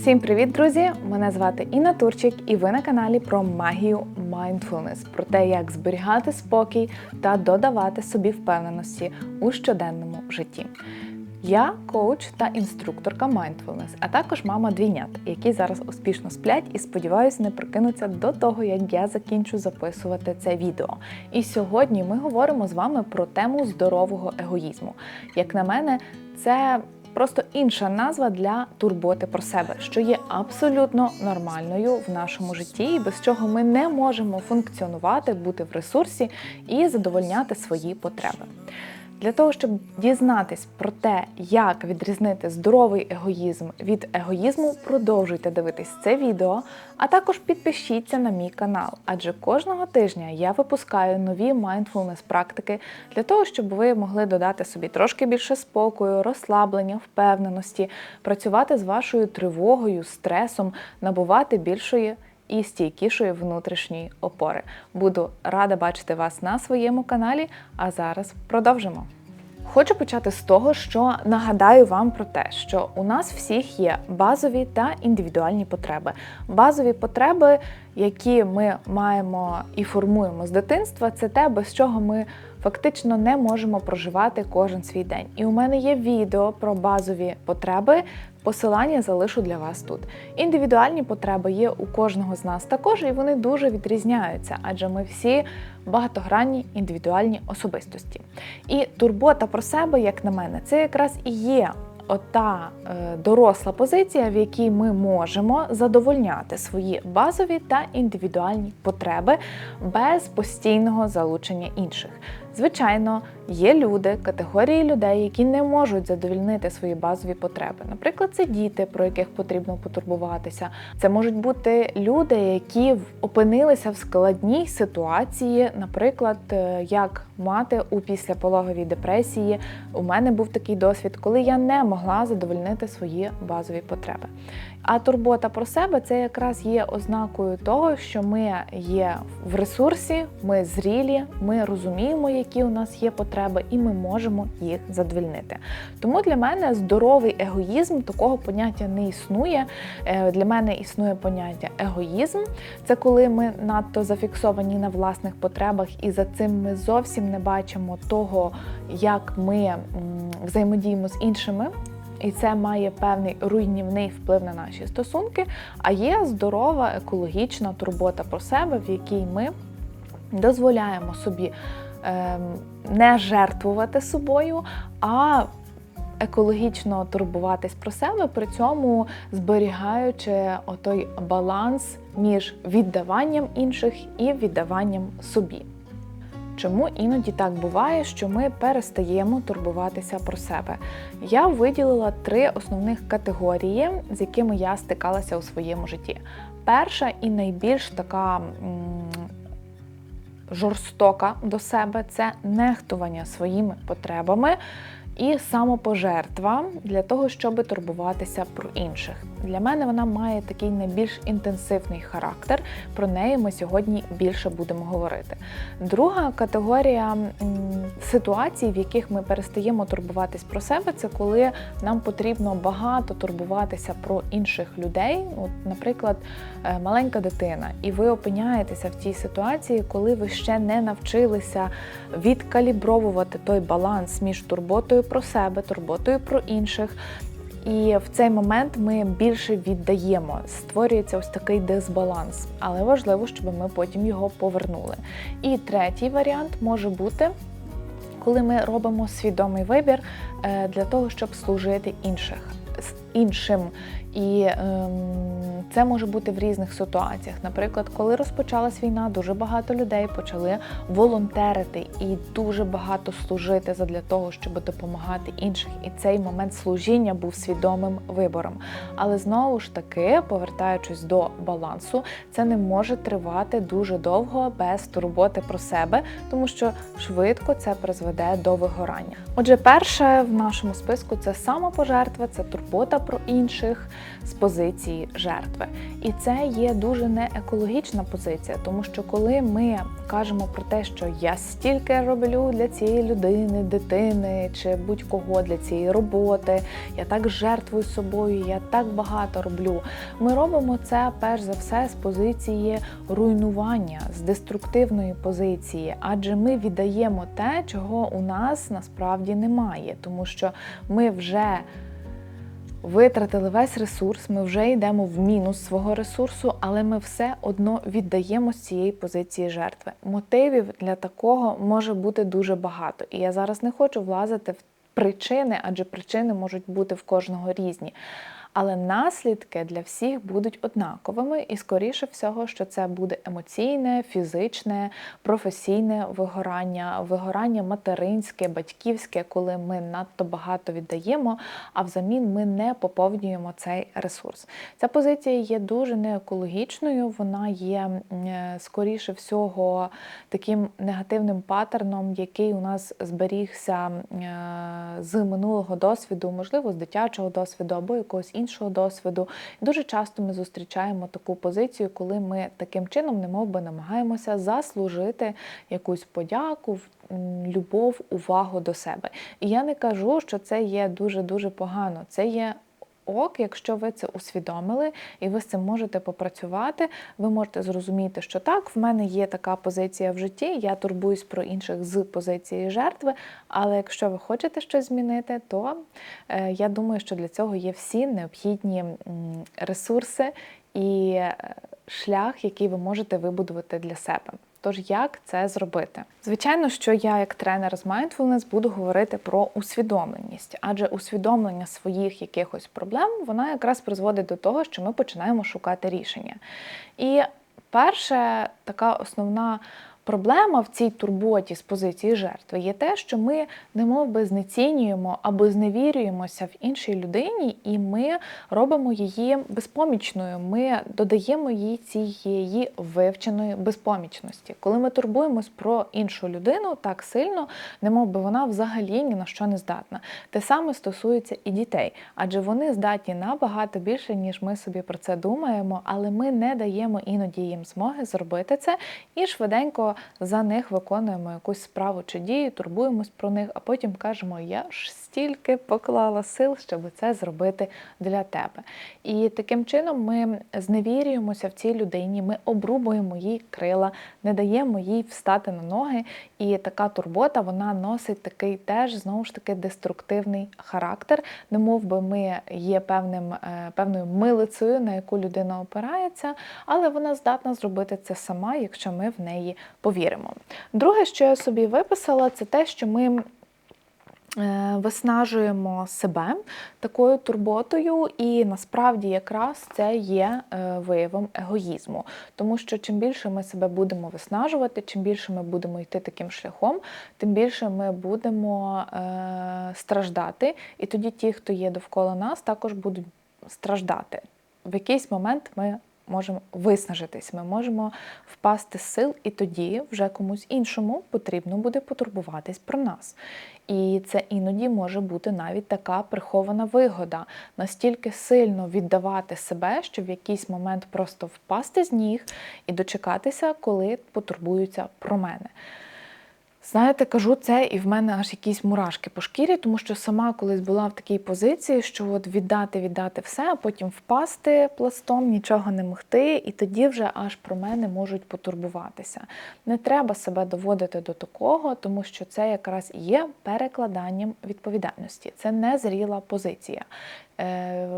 Всім привіт, друзі! Мене звати Інна Турчик, і ви на каналі про магію Mindfulness, про те, як зберігати спокій та додавати собі впевненості у щоденному житті. Я коуч та інструкторка Mindfulness, а також мама двійнят, які зараз успішно сплять і сподіваюся, не прокинуться до того, як я закінчу записувати це відео. І сьогодні ми говоримо з вами про тему здорового егоїзму. Як на мене, це просто інша назва для турботи про себе, що є абсолютно нормальною в нашому житті, і без чого ми не можемо функціонувати, бути в ресурсі і задовольняти свої потреби. Для того, щоб дізнатись про те, як відрізнити здоровий егоїзм від егоїзму, продовжуйте дивитись це відео, а також підпишіться на мій канал, адже кожного тижня я випускаю нові mindfulness практики для того, щоб ви могли додати собі трошки більше спокою, розслаблення, впевненості, працювати з вашою тривогою, стресом, набувати більшої і стійкішої внутрішньої опори. Буду рада бачити вас на своєму каналі. А зараз продовжимо. Хочу почати з того, що нагадаю вам про те, що у нас всіх є базові та індивідуальні потреби. Базові потреби, які ми маємо і формуємо з дитинства, це те, без чого ми фактично не можемо проживати кожен свій день. І у мене є відео про базові потреби. Посилання залишу для вас тут. Індивідуальні потреби є у кожного з нас також, і вони дуже відрізняються, адже ми всі багатогранні індивідуальні особистості. І турбота про себе, як на мене, це якраз і є ота е, доросла позиція, в якій ми можемо задовольняти свої базові та індивідуальні потреби без постійного залучення інших. Звичайно, є люди, категорії людей, які не можуть задовольнити свої базові потреби. Наприклад, це діти, про яких потрібно потурбуватися. Це можуть бути люди, які опинилися в складній ситуації, наприклад, е, як мати у післяпологовій депресії. У мене був такий досвід, коли я не могла задовольнити свої базові потреби. А турбота про себе це якраз є ознакою того, що ми є в ресурсі, ми зрілі, ми розуміємо, які у нас є потреби, і ми можемо їх задовольнити. Тому для мене здоровий егоїзм такого поняття не існує. Е, Для мене існує поняття егоїзм. Це коли ми надто зафіксовані на власних потребах, і за цим ми зовсім не бачимо того, як ми взаємодіємо з іншими. І це має певний руйнівний вплив на наші стосунки. А є здорова екологічна турбота про себе, в якій ми дозволяємо собі ем, не жертвувати собою, а екологічно турбуватись про себе, при цьому зберігаючи отой баланс між віддаванням інших і віддаванням собі. Чому іноді так буває, що ми перестаємо турбуватися про себе? Я виділила три основних категорії, з якими я стикалася у своєму житті. Перша і найбільш така жорстока до себе це нехтування своїми потребами. І самопожертва для того, щоб турбуватися про інших. Для мене вона має такий найбільш інтенсивний характер. Про неї ми сьогодні більше будемо говорити. Друга категорія ситуацій, в яких ми перестаємо турбуватись про себе, це коли нам потрібно багато турбуватися про інших людей. От, наприклад, е, маленька дитина, і ви опиняєтеся в тій ситуації, коли ви ще не навчилися відкалібровувати той баланс між турботою про себе, турботою про інших. І в цей момент ми більше віддаємо. Створюється ось такий дисбаланс, але важливо, щоб ми потім його повернули. І третій варіант може бути. Коли ми робимо свідомий вибір е, для того, щоб служити інших іншим, і ем, це може бути в різних ситуаціях. Наприклад, коли розпочалась війна, дуже багато людей почали волонтерити і дуже багато служити задля того, щоб допомагати інших. І цей момент служіння був свідомим вибором. Але знову ж таки, повертаючись до балансу, це не може тривати дуже довго без турботи про себе, тому що швидко це призведе до вигорання. Отже, перше в нашому списку це самопожертва, це турбота про інших з позиції жертви. І це є дуже неекологічна позиція, тому що коли ми кажемо про те, що я стільки роблю для цієї людини, дитини чи будь-кого для цієї роботи, я так жертвую собою, я так багато роблю. Ми робимо це перш за все з позиції руйнування, з деструктивної позиції, адже ми віддаємо те, чого у нас насправді немає, тому що ми вже витратили весь ресурс, ми вже йдемо в мінус свого ресурсу, але ми все одно віддаємо з цієї позиції жертви. Мотивів для такого може бути дуже багато. І я зараз не хочу влазити в причини, адже причини можуть бути в кожного різні. Але наслідки для всіх будуть однаковими, і скоріше всього, що це буде емоційне, фізичне, професійне вигорання, вигорання материнське, батьківське, коли ми надто багато віддаємо, а взамін ми не поповнюємо цей ресурс. Ця позиція є дуже неекологічною, вона є е, скоріше всього таким негативним паттерном, який у нас зберігся е, з минулого досвіду, можливо, з дитячого досвіду або якогось іншого досвіду. Дуже часто ми зустрічаємо таку позицію, коли ми таким чином, немовби намагаємося заслужити якусь подяку, любов, увагу до себе. І я не кажу, що це є дуже дуже погано. Це є ок, якщо ви це усвідомили і ви з цим можете попрацювати, ви можете зрозуміти, що так, в мене є така позиція в житті, я турбуюсь про інших з позиції жертви. Але якщо ви хочете щось змінити, то е, я думаю, що для цього є всі необхідні ресурси і е, шлях, який ви можете вибудувати для себе. Тож, як це зробити? Звичайно, що я, як тренер з mindfulness, буду говорити про усвідомленість, адже усвідомлення своїх якихось проблем вона якраз призводить до того, що ми починаємо шукати рішення. І перша така основна Проблема в цій турботі з позиції жертви є те, що ми немов би знецінюємо або зневірюємося в іншій людині, і ми робимо її безпомічною. Ми додаємо їй цієї вивченої безпомічності. Коли ми турбуємось про іншу людину так сильно, немов би вона взагалі ні на що не здатна. Те саме стосується і дітей, адже вони здатні набагато більше, ніж ми собі про це думаємо, але ми не даємо іноді їм змоги зробити це і швиденько за них виконуємо якусь справу чи дію, турбуємось про них, а потім кажемо, я ж стільки поклала сил, щоб це зробити для тебе. І таким чином ми зневірюємося в цій людині, ми обрубуємо їй крила, не даємо їй встати на ноги. І така турбота вона носить такий теж знову ж таки деструктивний характер, не мов би ми є певним, е, певною милицею, на яку людина опирається, але вона здатна зробити це сама, якщо ми в неї повіримо. Друге, що я собі виписала, це те, що ми. Е, виснажуємо себе такою турботою, і насправді якраз це є е, виявом егоїзму. Тому що чим більше ми себе будемо виснажувати, чим більше ми будемо йти таким шляхом, тим більше ми будемо е, страждати. І тоді ті, хто є довкола нас, також будуть страждати. В якийсь момент ми можемо виснажитись, ми можемо впасти з сил, і тоді вже комусь іншому потрібно буде потурбуватись про нас. І це іноді може бути навіть така прихована вигода, настільки сильно віддавати себе, що в якийсь момент просто впасти з ніг і дочекатися, коли потурбуються про мене. Знаєте, кажу це, і в мене аж якісь мурашки по шкірі, тому що сама колись була в такій позиції, що от віддати, віддати все, а потім впасти пластом, нічого не могти, і тоді вже аж про мене можуть потурбуватися. Не треба себе доводити до такого, тому що це якраз є перекладанням відповідальності. Це незріла позиція. Е,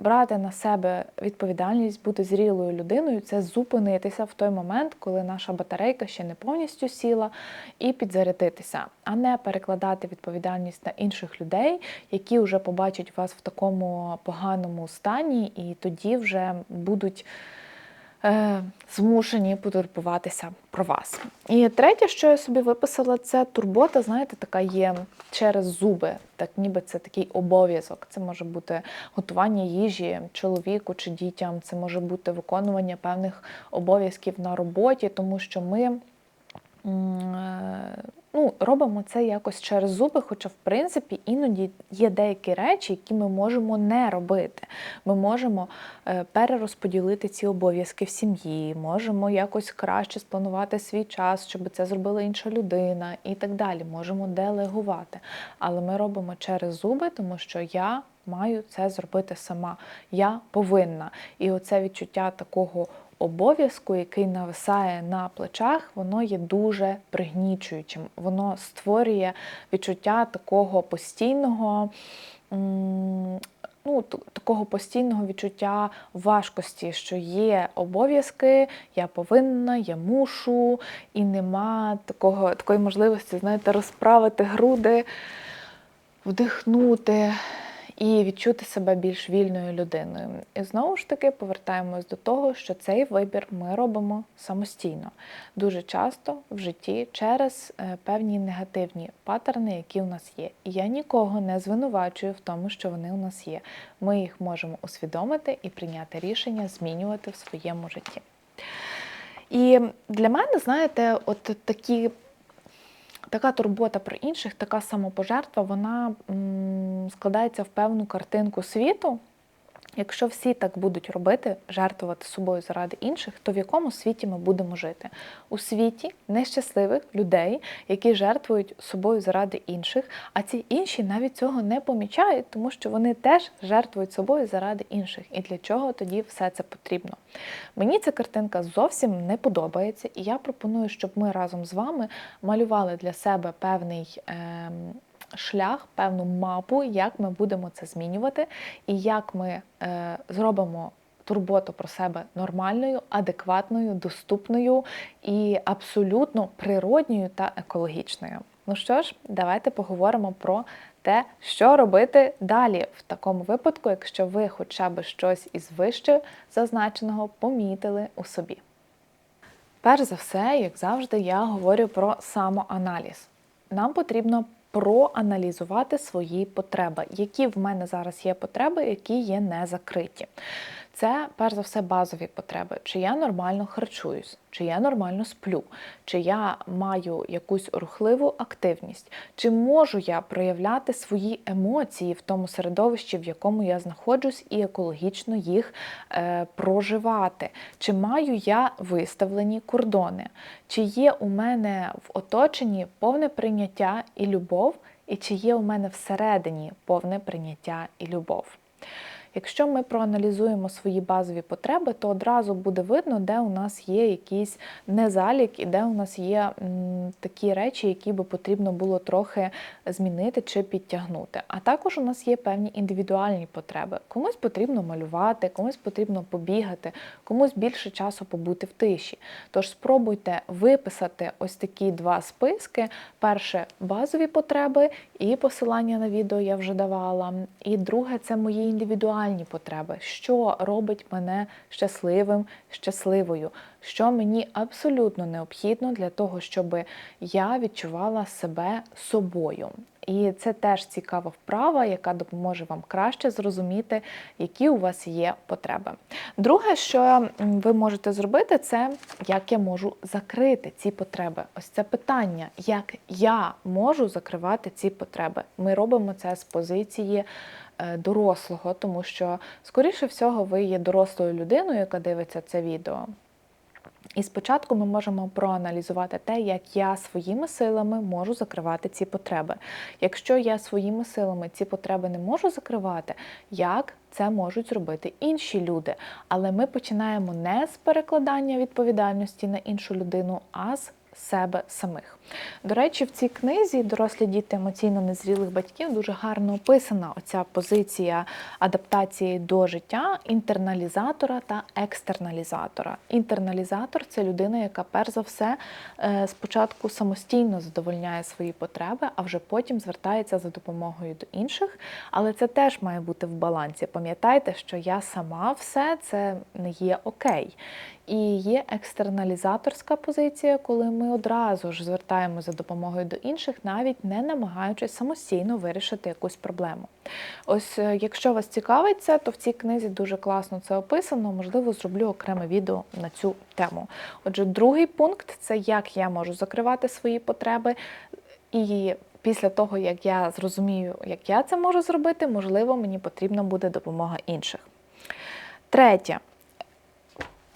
брати на себе відповідальність, бути зрілою людиною це зупинитися в той момент, коли наша батарейка ще не повністю сіла, і підзарядитися, а не перекладати відповідальність на інших людей, які вже побачать вас в такому поганому стані, і тоді вже будуть. Е, змушені потурбуватися про вас. І третє, що я собі виписала, це турбота, знаєте, така є через зуби, так ніби це такий обов'язок. Це може бути готування їжі чоловіку чи дітям, це може бути виконування певних обов'язків на роботі, тому що ми ну, робимо це якось через зуби, хоча, в принципі, іноді є деякі речі, які ми можемо не робити. Ми можемо е, перерозподілити ці обов'язки в сім'ї, можемо якось краще спланувати свій час, щоб це зробила інша людина і так далі. Можемо делегувати. Але ми робимо через зуби, тому що я маю це зробити сама. Я повинна. І оце відчуття такого обов'язку, який нависає на плечах, воно є дуже пригнічуючим. Воно створює відчуття такого постійного. Ну, такого постійного відчуття важкості, що є обов'язки, я повинна, я мушу, і нема такого, такої можливості, знаєте, розправити груди, вдихнути і відчути себе більш вільною людиною. І знову ж таки повертаємось до того, що цей вибір ми робимо самостійно, дуже часто в житті через е, певні негативні паттерни, які у нас є. І я нікого не звинувачую в тому, що вони у нас є. Ми їх можемо усвідомити і прийняти рішення змінювати в своєму житті. І для мене, знаєте, от такі така турбота про інших, така самопожертва, вона складається в певну картинку світу. Якщо всі так будуть робити, жертвувати собою заради інших, то в якому світі ми будемо жити? У світі нещасливих людей, які жертвують собою заради інших, а ці інші навіть цього не помічають, тому що вони теж жертвують собою заради інших. І для чого тоді все це потрібно? Мені ця картинка зовсім не подобається, і я пропоную, щоб ми разом з вами малювали для себе певний. Ем, шлях, певну мапу, як ми будемо це змінювати, і як ми е, зробимо турботу про себе нормальною, адекватною, доступною і абсолютно природньою та екологічною. Ну що ж, давайте поговоримо про те, що робити далі в такому випадку, якщо ви хоча б щось із вище зазначеного помітили у собі. Перш за все, як завжди, я говорю про самоаналіз. Нам потрібно проаналізувати свої потреби, які в мене зараз є потреби, які є не закриті. Це перш за все базові потреби, чи я нормально харчуюсь, чи я нормально сплю, чи я маю якусь рухливу активність, чи можу я проявляти свої емоції в тому середовищі, в якому я знаходжусь, і екологічно їх е, проживати, чи маю я виставлені кордони, чи є у мене в оточенні повне прийняття і любов, і чи є у мене всередині повне прийняття і любов. Якщо ми проаналізуємо свої базові потреби, то одразу буде видно, де у нас є якийсь незалік і де у нас є такі речі, які би потрібно було трохи змінити чи підтягнути. А також у нас є певні індивідуальні потреби. Комусь потрібно малювати, комусь потрібно побігати, комусь більше часу побути в тиші. Тож спробуйте виписати ось такі два списки: перше базові потреби і посилання на відео я вже давала. І друге це мої індивідуальні потреби, що робить мене щасливим, щасливою, що мені абсолютно необхідно для того, щоб я відчувала себе собою. І це теж цікава вправа, яка допоможе вам краще зрозуміти, які у вас є потреби. Друге, що ви можете зробити, це як я можу закрити ці потреби. Ось це питання, як я можу закривати ці потреби. Ми робимо це з позиції е, дорослого, тому що, скоріше всього, ви є дорослою людиною, яка дивиться це відео. І спочатку ми можемо проаналізувати те, як я своїми силами можу закривати ці потреби. Якщо я своїми силами ці потреби не можу закривати, як це можуть зробити інші люди? Але ми починаємо не з перекладання відповідальності на іншу людину, а з себе самих. До речі, в цій книзі дорослі діти емоційно незрілих батьків дуже гарно описана оця позиція адаптації до життя інтерналізатора та екстерналізатора. Інтерналізатор це людина, яка перш за все е, спочатку самостійно задовольняє свої потреби, а вже потім звертається за допомогою до інших. Але це теж має бути в балансі. Пам'ятайте, що я сама все це не є окей. І є екстерналізаторська позиція, коли ми одразу ж звертаємося за допомогою до інших, навіть не намагаючись самостійно вирішити якусь проблему. Ось, е, якщо вас цікавить це, то в цій книзі дуже класно це описано. Можливо, зроблю окреме відео на цю тему. Отже, другий пункт це як я можу закривати свої потреби. І після того, як я зрозумію, як я це можу зробити, можливо, мені потрібна буде допомога інших. Третє.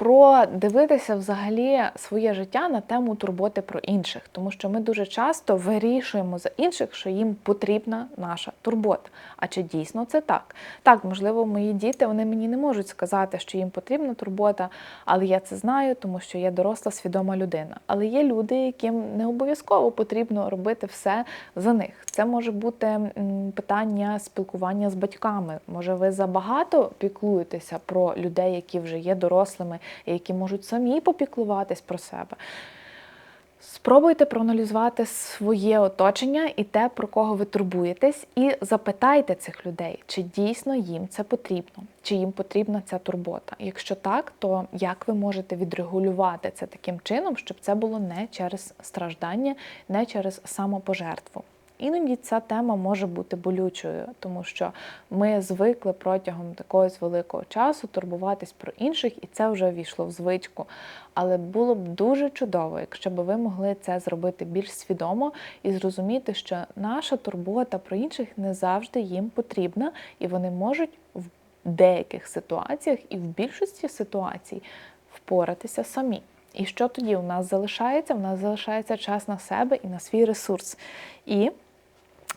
Продивитися взагалі своє життя на тему турботи про інших, тому що ми дуже часто вирішуємо за інших, що їм потрібна наша турбота. А чи дійсно це так? Так, можливо, мої діти вони мені не можуть сказати, що їм потрібна турбота, але я це знаю, тому що я доросла свідома людина. Але є люди, яким не обов'язково потрібно робити все за них. Це може бути питання спілкування з батьками. Може, ви забагато піклуєтеся про людей, які вже є дорослими, які можуть самі попіклуватись про себе. Спробуйте проаналізувати своє оточення і те, про кого ви турбуєтесь, і запитайте цих людей, чи дійсно їм це потрібно, чи їм потрібна ця турбота. Якщо так, то як ви можете відрегулювати це таким чином, щоб це було не через страждання, не через самопожертву. Іноді ця тема може бути болючою, тому що ми звикли протягом такогось великого часу турбуватись про інших, і це вже війшло в звичку. Але було б дуже чудово, якщо б ви могли це зробити більш свідомо і зрозуміти, що наша турбота про інших не завжди їм потрібна, і вони можуть в деяких ситуаціях і в більшості ситуацій впоратися самі. І що тоді у нас залишається? У нас залишається час на себе і на свій ресурс. І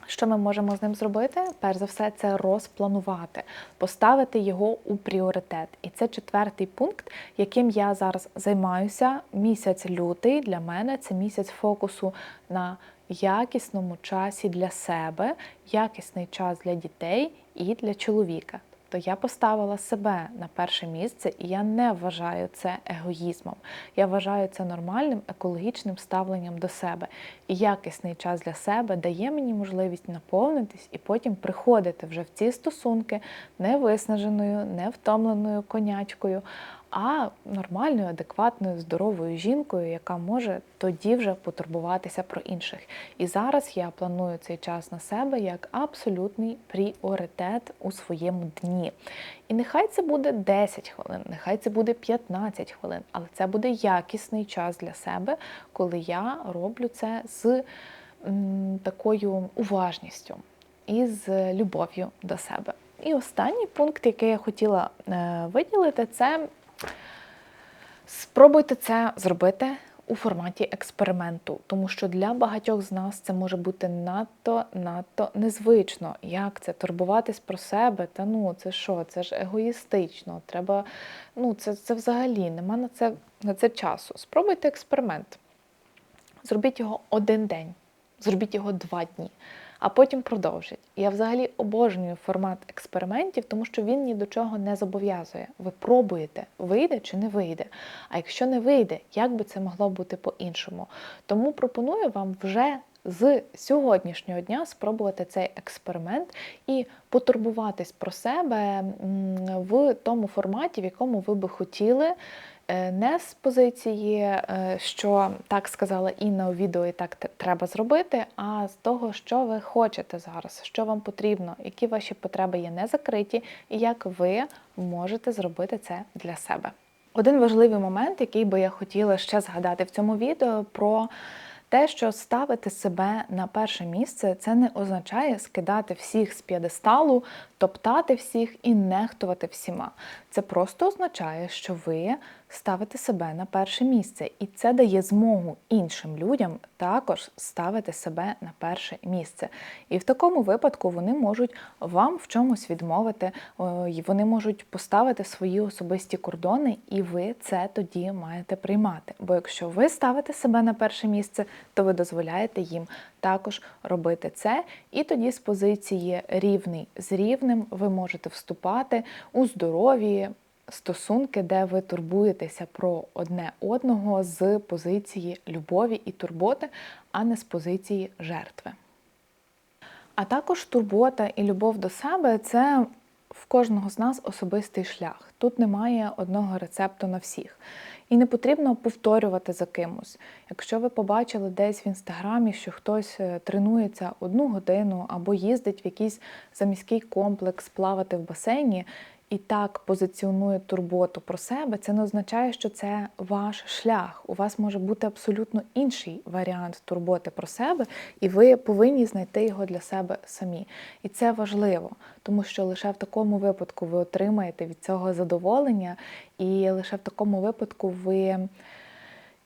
що ми можемо з ним зробити? Перш за все, це розпланувати, поставити його у пріоритет. І це четвертий пункт, яким я зараз займаюся. Місяць лютий для мене це місяць фокусу на якісному часі для себе, якісний час для дітей і для чоловіка. Тобто я поставила себе на перше місце, і я не вважаю це егоїзмом. Я вважаю це нормальним екологічним ставленням до себе. І якісний час для себе дає мені можливість наповнитись і потім приходити вже в ці стосунки не виснаженою, не втомленою конячкою, а нормальною, адекватною, здоровою жінкою, яка може тоді вже потурбуватися про інших. І зараз я планую цей час на себе як абсолютний пріоритет у своєму дні. І нехай це буде 10 хвилин, нехай це буде 15 хвилин, але це буде якісний час для себе, коли я роблю це з м, такою уважністю і з любов'ю до себе. І останній пункт, який я хотіла е, виділити, це Спробуйте це зробити у форматі експерименту, тому що для багатьох з нас це може бути надто надто незвично. Як це турбуватись про себе? Та ну це що? Це ж егоїстично. Треба, ну це це взагалі нема на це на це часу. Спробуйте експеримент. Зробіть його один день, зробіть його два дні а потім продовжить. Я взагалі обожнюю формат експериментів, тому що він ні до чого не зобов'язує. Ви пробуєте, вийде чи не вийде. А якщо не вийде, як би це могло бути по-іншому? Тому пропоную вам вже. З сьогоднішнього дня спробувати цей експеримент і потурбуватись про себе в тому форматі, в якому ви би хотіли не з позиції, е, що так сказала Інна у відео, і так треба зробити, а з того, що ви хочете зараз, що вам потрібно, які ваші потреби є не закриті, і як ви можете зробити це для себе. Один важливий момент, який би я хотіла ще згадати в цьому відео, про те, що ставити себе на перше місце, це не означає скидати всіх з п'єдесталу, топтати всіх і нехтувати всіма. Це просто означає, що ви ставите себе на перше місце, і це дає змогу іншим людям також ставити себе на перше місце. І в такому випадку вони можуть вам в чомусь відмовити, вони можуть поставити свої особисті кордони, і ви це тоді маєте приймати. Бо якщо ви ставите себе на перше місце, то ви дозволяєте їм також робити це. І тоді з позиції рівний з рівним ви можете вступати у здорові стосунки, де ви турбуєтеся про одне одного з позиції любові і турботи, а не з позиції жертви. А також турбота і любов до себе це в кожного з нас особистий шлях. Тут немає одного рецепту на всіх. І не потрібно повторювати за кимось. Якщо ви побачили десь в інстаграмі, що хтось е, тренується одну годину або їздить в якийсь заміський комплекс плавати в басейні і так позиціонує турботу про себе, це не означає, що це ваш шлях. У вас може бути абсолютно інший варіант турботи про себе, і ви повинні знайти його для себе самі. І це важливо, тому що лише в такому випадку ви отримаєте від цього задоволення, і лише в такому випадку ви.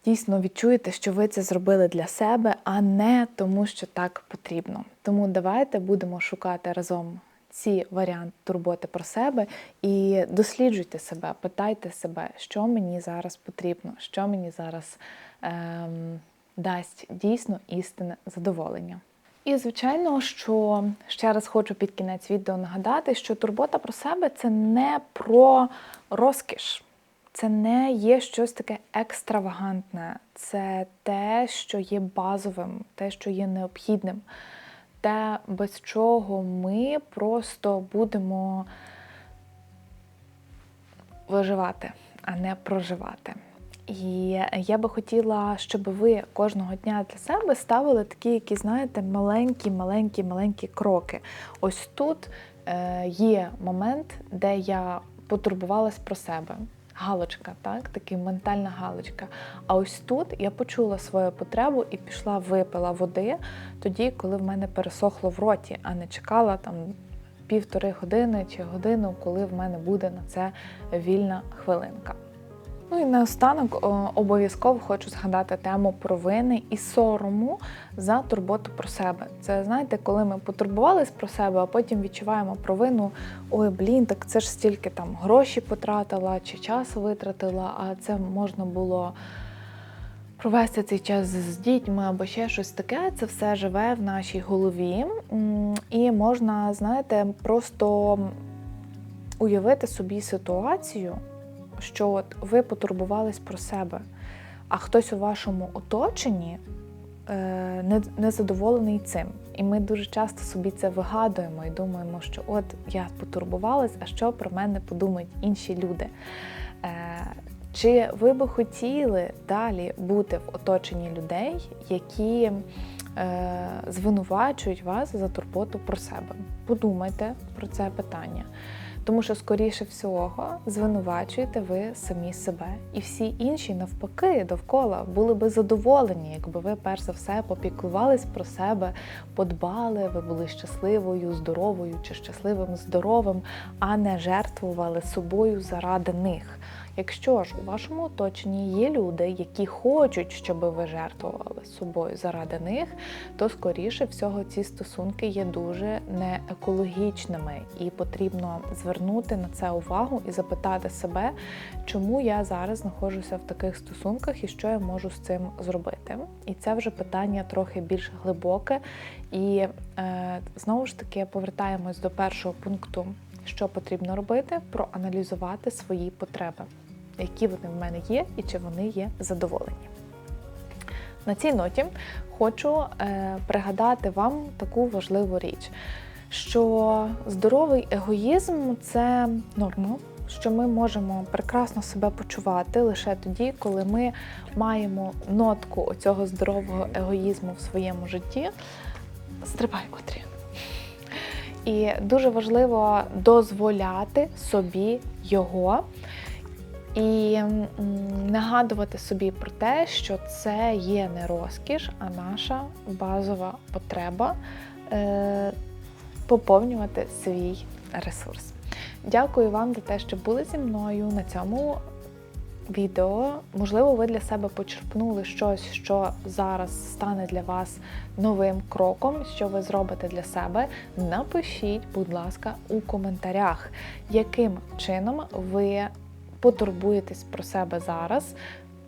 Дійсно відчуєте, що ви це зробили для себе, а не тому, що так потрібно. Тому давайте будемо шукати разом ці варіанти турботи про себе і досліджуйте себе, питайте себе, що мені зараз потрібно, що мені зараз ем, дасть дійсно істинне задоволення. І, звичайно, що ще раз хочу під кінець відео нагадати, що турбота про себе це не про розкіш. Це не є щось таке екстравагантне, це те, що є базовим, те, що є необхідним те, без чого ми просто будемо виживати, а не проживати. І я би хотіла, щоб ви кожного дня для себе ставили такі, які, знаєте, маленькі, маленькі, маленькі кроки. Ось тут е, є момент, де я потурбувалась про себе галочка, так, така ментальна галочка. А ось тут я почула свою потребу і пішла, випила води тоді, коли в мене пересохло в роті, а не чекала там півтори години чи годину, коли в мене буде на це вільна хвилинка. Ну і наостанок обов'язково хочу згадати тему провини і сорому за турботу про себе. Це знаєте, коли ми потурбувались про себе, а потім відчуваємо провину. Ой, блін, так це ж стільки там гроші потратила чи час витратила, а це можна було. Провести цей час з дітьми або ще щось таке, це все живе в нашій голові. І можна, знаєте, просто уявити собі ситуацію, що от ви потурбувались про себе, а хтось у вашому оточенні е, не задоволений цим. І ми дуже часто собі це вигадуємо і думаємо, що от я потурбувалась, а що про мене подумають інші люди. Е, чи ви би хотіли далі бути в оточенні людей, які е, звинувачують вас за турботу про себе? Подумайте про це питання. Тому що, скоріше всього, звинувачуєте ви самі себе. І всі інші, навпаки, довкола були би задоволені, якби ви перш за все попіклувались про себе, подбали, ви були щасливою, здоровою чи щасливим, здоровим, а не жертвували собою заради них. Якщо ж у вашому оточенні є люди, які хочуть, щоб ви жертвували собою заради них, то скоріше всього ці стосунки є дуже неекологічними, і потрібно звернути на це увагу і запитати себе, чому я зараз знаходжуся в таких стосунках і що я можу з цим зробити. І це вже питання трохи більш глибоке. І е, знову ж таки повертаємось до першого пункту. Що потрібно робити, проаналізувати свої потреби які вони в мене є і чи вони є задоволені. На цій ноті хочу е, пригадати вам таку важливу річ, що здоровий егоїзм це норма, що ми можемо прекрасно себе почувати лише тоді, коли ми маємо нотку оцього здорового егоїзму в своєму житті. Стрибай, Отрі. І дуже важливо дозволяти собі його і нагадувати собі про те, що це є не розкіш, а наша базова потреба е, поповнювати свій ресурс. Дякую вам за те, що були зі мною на цьому відео. Можливо, ви для себе почерпнули щось, що зараз стане для вас новим кроком, що ви зробите для себе. Напишіть, будь ласка, у коментарях, яким чином ви потурбуєтесь про себе зараз.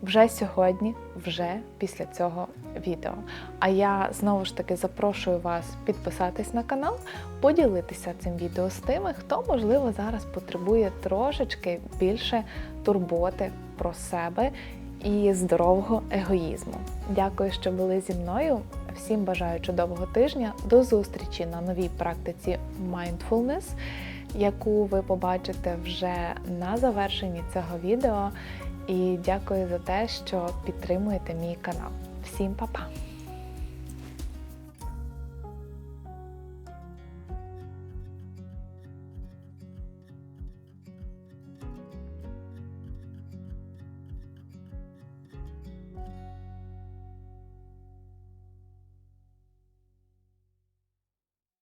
Вже сьогодні, вже після цього відео. А я знову ж таки запрошую вас підписатись на канал, поділитися цим відео з тими, хто, можливо, зараз потребує трошечки більше турботи про себе і здорового егоїзму. Дякую, що були зі мною. Всім бажаю чудового тижня. До зустрічі на новій практиці Mindfulness. Яку ви побачите вже на завершенні цього відео. І дякую за те, що підтримуєте мій канал. Всім па-па!